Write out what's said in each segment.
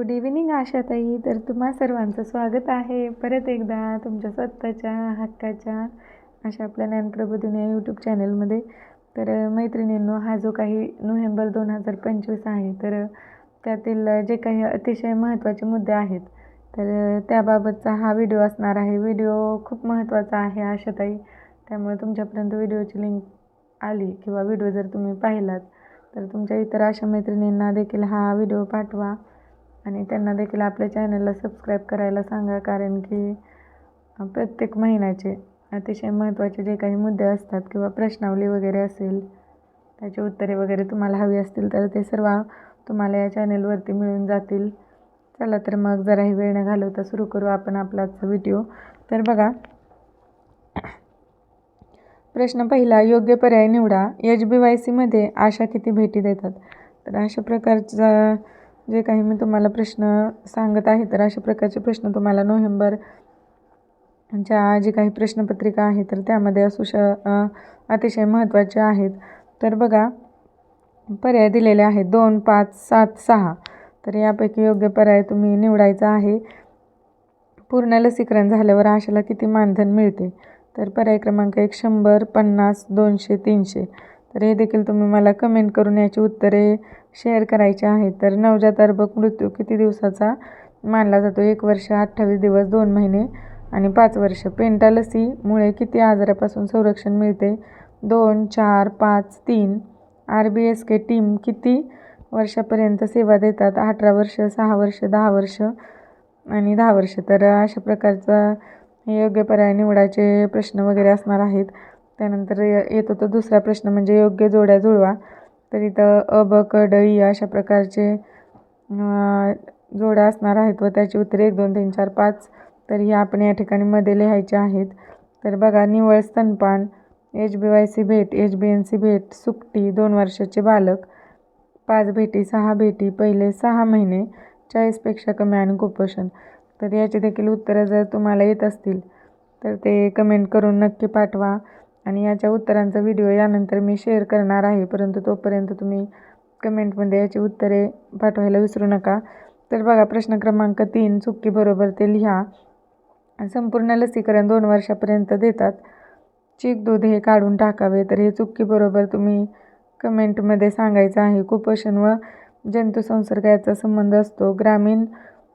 Good evening आशाताई. तर तुम्हा सर्वांचं स्वागत आहे. परत एकदा तुमच्या स्वतःच्या हक्काच्या अशा आपल्या ज्ञानप्रबोधिनी या यूट्यूब चॅनलमध्ये तर मैत्रिणींनो हा जो काही नोव्हेंबर दोन हजार पंचवीस आहे तर त्यातील जे काही अतिशय महत्त्वाचे मुद्दे आहेत तर त्याबाबतचा हा व्हिडिओ असणार आहे. व्हिडिओ खूप महत्त्वाचा आहे आशाताई. त्यामुळे तुमच्यापर्यंत व्हिडिओची लिंक आली किंवा व्हिडिओ जर तुम्ही पाहिलात तर तुमच्या इतर अशा मैत्रिणींना देखील हा व्हिडिओ पाठवा. आणि त्यांना देखील आपल्या चॅनलला सबस्क्राईब करायला सांगा कारण की प्रत्येक महिन्याचे अतिशय महत्त्वाचे जे काही मुद्दे असतात किंवा प्रश्नावली वगैरे असेल त्याची उत्तरे वगैरे तुम्हाला हवी असतील तर ते सर्व तुम्हाला या चॅनलवरती मिळून जातील. चला तर मग जराही वेळ न घालवता सुरू करू आपण आपलाच व्हिडिओ. तर बघा प्रश्न पहिला योग्य पर्याय निवडा. एच बी वाय सीमध्ये आशा किती भेटी देतात? तर अशा प्रकारचा जे काही मी तुम्हाला प्रश्न सांगत आहे तर अशा प्रकारचे प्रश्न तुम्हाला नोव्हेंबर च्या जी काही प्रश्नपत्रिका आहे तर त्यामध्ये असू श अतिशय महत्त्वाचे आहेत. तर बघा पर्याय दिलेले आहेत. दोन पाच सात सहा. तर यापैकी योग्य पर्याय तुम्ही निवडायचा आहे. पूर्ण लसीकरण झाल्यावर आशाला किती मानधन मिळते? तर पर्याय क्रमांक एक शंभर पन्नास दोनशे तीनशे. तर हे देखील तुम्ही मला कमेंट करून याची उत्तरे शेअर करायची आहेत. तर नवजात अर्भक मृत्यू किती दिवसाचा मानला जातो? एक वर्ष अठ्ठावीस दिवस दोन महिने आणि पाच वर्ष. पेंटालसीमुळे किती आजारापासून संरक्षण मिळते? दोन चार पाच तीन. R B S K team किती वर्षापर्यंत सेवा देतात? अठरा वर्ष सहा वर्ष दहा वर्ष आणि दहा वर्ष. तर अशा प्रकारचा योग्य पर्याय निवडायचे प्रश्न वगैरे असणार आहेत. त्यानंतर येतो होतं दुसरा प्रश्न म्हणजे योग्य जोड्या जुळवा. तर इथं अ ब क ड ई अशा प्रकारचे जोड्या असणार आहेत व त्याची उत्तरे एक दोन तीन चार पाच तर ही आपण या ठिकाणी मध्ये लिहायचे आहेत. तर बघा निवळ स्तनपान एच बी वाय सी भेट एच बी एन सी भेट सुकटी दोन वर्षाचे बालक पाच भेटी सहा भेटी पहिले सहा महिने चाळीसपेक्षा कमी आणि कुपोषण. तर याची देखील उत्तरं जर तुम्हाला येत असतील तर ते कमेंट करून नक्की पाठवा. आणि याच्या उत्तरांचा व्हिडिओ यानंतर मी शेअर करणार आहे. परंतु तोपर्यंत तुम्ही कमेंटमध्ये याची उत्तरे पाठवायला विसरू नका. तर बघा प्रश्न क्रमांक तीन चुकीबरोबर ते लिहा. संपूर्ण लसीकरण दोन वर्षापर्यंत देतात. चीक दूध हे काढून टाकावे. तर हे चुकीबरोबर तुम्ही कमेंटमध्ये सांगायचं आहे. कुपोषण व जंतुसंसर्ग याचा संबंध असतो. ग्रामीण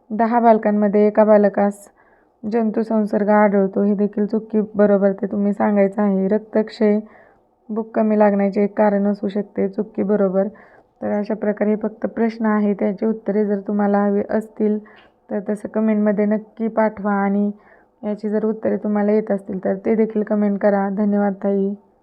दहा बालकांमध्ये एका बालकास जंतुसंसर्ग आढळतो. हे देखील चुकी बरोबर ते तुम्ही सांगायचं आहे. रक्तक्षय भूक कमी लागण्याचे एक कारण असू शकते. चुकी बरोबर. तर अशा प्रकारे फक्त प्रश्न आहे. त्याची उत्तरे जर तुम्हाला हवी असतील तर तसं कमेंटमध्ये नक्की पाठवा आणि याची जर उत्तरे तुम्हाला येत असतील तर ते देखील कमेंट करा. धन्यवाद ताई.